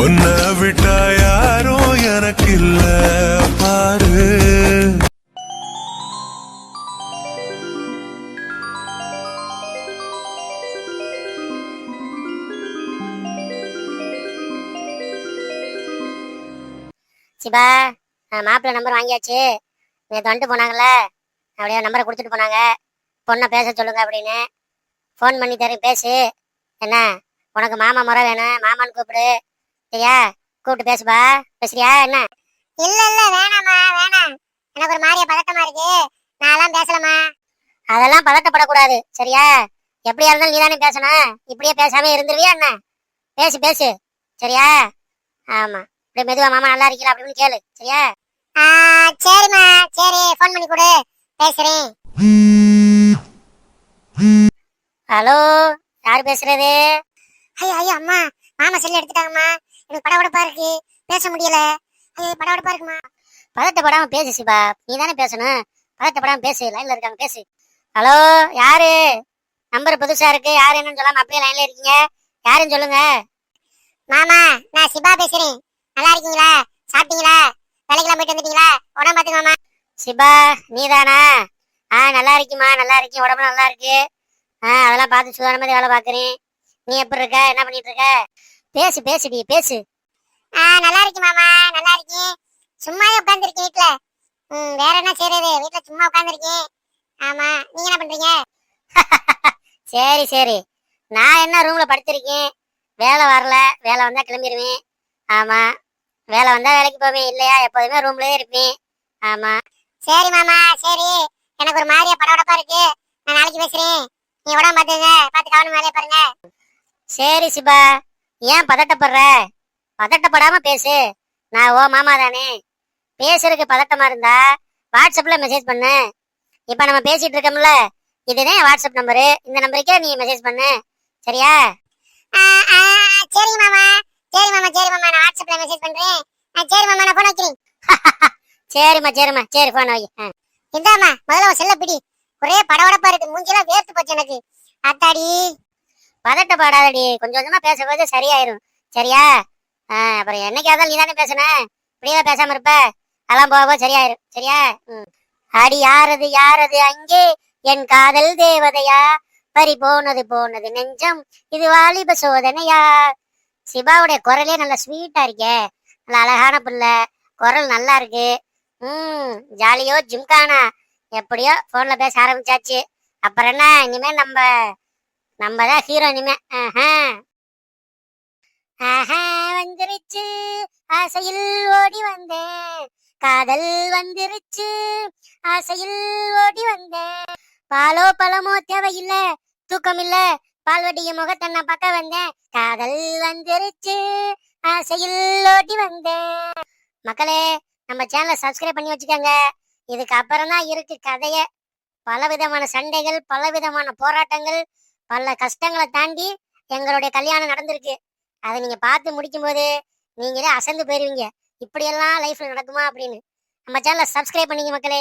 உன்னை விட்டா யாரும் எனக்கு இல்ல பாரு. சிபா மாப்பிள்ளை நம்பர் வாங்கியாச்சு. நேற்று வந்துட்டு போனாங்கல்ல அப்படியே நம்பரை கொடுத்துட்டு போனாங்க. பொண்ணை பேச சொல்லுங்க அப்படின்னு. ஃபோன் பண்ணி தரேன் பேசு. என்ன? உனக்கு மாமா முறை வேணும் மாமான்னு கூப்பிடு. சரியா கூப்பிட்டு பேசுப்பா. பேசுறியா என்ன? இல்ல இல்ல வேணாமா வேணாம். எனக்கு ஒரு மாதிரியா பதட்டமா இருக்கு. நான்லாம் பேசலமா அதெல்லாம் பதட்டப்படக்கூடாது சரியா? எப்படியா இருந்தாலும் நீ தானே பேசணும். இப்படியே பேசாம இருந்துருவியா என்ன? பேசு பேசு சரியா? ஆமா. அப்படியே மெதுவா மாமா நல்லா இருக்கீங்களா அப்படின்னு கேளு சரியா? சரிம்மா சரி ஃபோன் பண்ணி கொடு. பேசுறேன். ஹலோ யார் பேசுறது? ஐயோ ஐயோ அம்மா மாமா செல்ல எடுத்துட்டாங்கம்மா. எனக்கு படபடப்பா இருக்கு பேச முடியல. ஐயோ படபடப்பா இருக்குமா பதட்டப்படாம பேசு சிபா. நீ தானே பேசணும். பதட்டப்படாம பேசு லைன்ல இருக்காங்க பேசு. ஹலோ யாரு? நம்பர் புதுசா இருக்கு. யாரு என்னன்னு சொல்லாம அப்படியே லைன்ல இருக்கீங்க. யாருன்னு சொல்லுங்க. மாமா நான் சிபா பேசுறேன். நல்லா இருக்கீங்களா? சாப்பிட்டீங்களா? வேலைக்கெல்லாம் போயிட்டு வந்துட்டீங்களா? உடம்பு பாத்துங்க மாமா. சிபா நீதானா? ஆ நல்லா இருக்குமா நல்லா இருக்கேன் உடம்பு நல்லா இருக்கு. ஆ அதெல்லாம் பார்த்து சுதாரண மாதிரி வேலை பார்க்குறேன். நீ எப்படி இருக்க? என்ன பண்ணிட்டு இருக்க? பேசு பேசுடி பேசு. ஆ நல்லா இருக்கு மாமா நல்லா இருக்கேன். சும்மாவே உட்காந்துருக்கேன் வீட்ல. ம் வேற என்ன செய்யறது வீட்ல சும்மா உட்காந்துருக்கேன் ஆமா நீங்க என்ன பண்றீங்க? சரி சரி. நான் என்ன ரூம்ல படுத்திருக்கேன்? வேலை வரல. வேலை வந்தா கிளம்பிடுவேன் ஆமா. வேலை வந்தா வேலைக்கு போவேன். இல்லையா எப்போதுமே ரூம்லயே இருப்பேன். ஆமா. சரி மாமா சரி. எனக்கு ஒரு மாதிரியா படபடப்பா இருக்கு. நான் நாளைக்கு பேசுறேன். நீ உடம்பு பாத்துங்க பார்த்து கவனம் வேலையை பாருங்க. சரி சிபா. ஏன் பதட்டப்படுற? பதட்டப்படாம பேசு. நான் ஓ மாமா தானே. பேசுறதுக்கு பதட்டமா இருந்தா வாட்ஸ்அப்ல மெசேஜ் பண்ணு. இப்ப நம்ம பேசிட்டு இருக்கோம்ல இதுதான் வாட்ஸ்அப் நம்பரு இந்த நம்பருக்கே நீ மெசேஜ் பண்ணு. சரியா? சரி மாமா. சரி மாமா சரி மாமா. நான் வாட்ஸ்அப்ல மெசேஜ் பண்றேன். சரி மாமா நான் போன் வைக்கிறேன். சரிம்மா சரிம்மா. சரி போன் வை. இந்தாம்மா முதல்ல செல்ல பிடி. ஒரே படபடப்பா இருக்கு. மூஞ்சிலாம் வேர்த்து போச்சு எனக்கு. அத்தாடி. பதட்டப்படாதடி கொஞ்சம் கொஞ்சமா பேசும்போது சரியாயிரும். சரியா? ஆ, அப்புறம் என்னைக்காவது நீ தானே பேசுன? இப்படியே பேசாம இருப்ப. அதெல்லாம் போக போக சரியாயிரும். சரியா? ம். அடி யாரது யாரது அங்கே? என் காதல் தேவதையா? பறி போனது போனது நெஞ்சம். இது வாலிப சோதனையா? சிவாவுடைய குரலே நல்லா ஸ்வீட்டா இருக்கே. நல்ல அழகான புள்ள. குரல் நல்லா இருக்கு. ம் ஜாலியோ ஜிம்கானா. எப்படியோ ஃபோனில் பேச ஆரம்பிச்சாச்சு. அப்புறம் என்ன? இனிமேல் நம்ம நம்ம தான் ஹீரோ இனிமே. ஆஹா. ஆஹா வந்துருச்சு. ஆசையில் ஓடி வந்தேன். காதல் வந்துருச்சு. ஆசையில் ஓடி வந்தேன். பாலோ பழமோ தேவையில்ல. தூக்கம் இல்ல பால்வடிய முகத்தை நான் பார்க்க வந்தேன். காதல் வந்துருச்சு. ஆசையில் ஓடி வந்தேன். மக்களே நம்ம சேனலை சப்ஸ்கிரைப் பண்ணி வச்சுக்கோங்க. இதுக்கு அப்புறம் தான் இருக்கு கதைய. பல விதமான சண்டைகள் பல விதமான போராட்டங்கள் பல கஷ்டங்களை தாண்டி எங்களுடைய கல்யாணம் நடந்திருக்கு. அதை நீங்க பார்த்து முடிக்கும் போது நீங்களே அசந்து போயிருவீங்க. இப்படியெல்லாம் லைஃப்ல நடக்குமா அப்படின்னு. நம்ம சேனலை சப்ஸ்கிரைப் பண்ணிங்க மக்களே.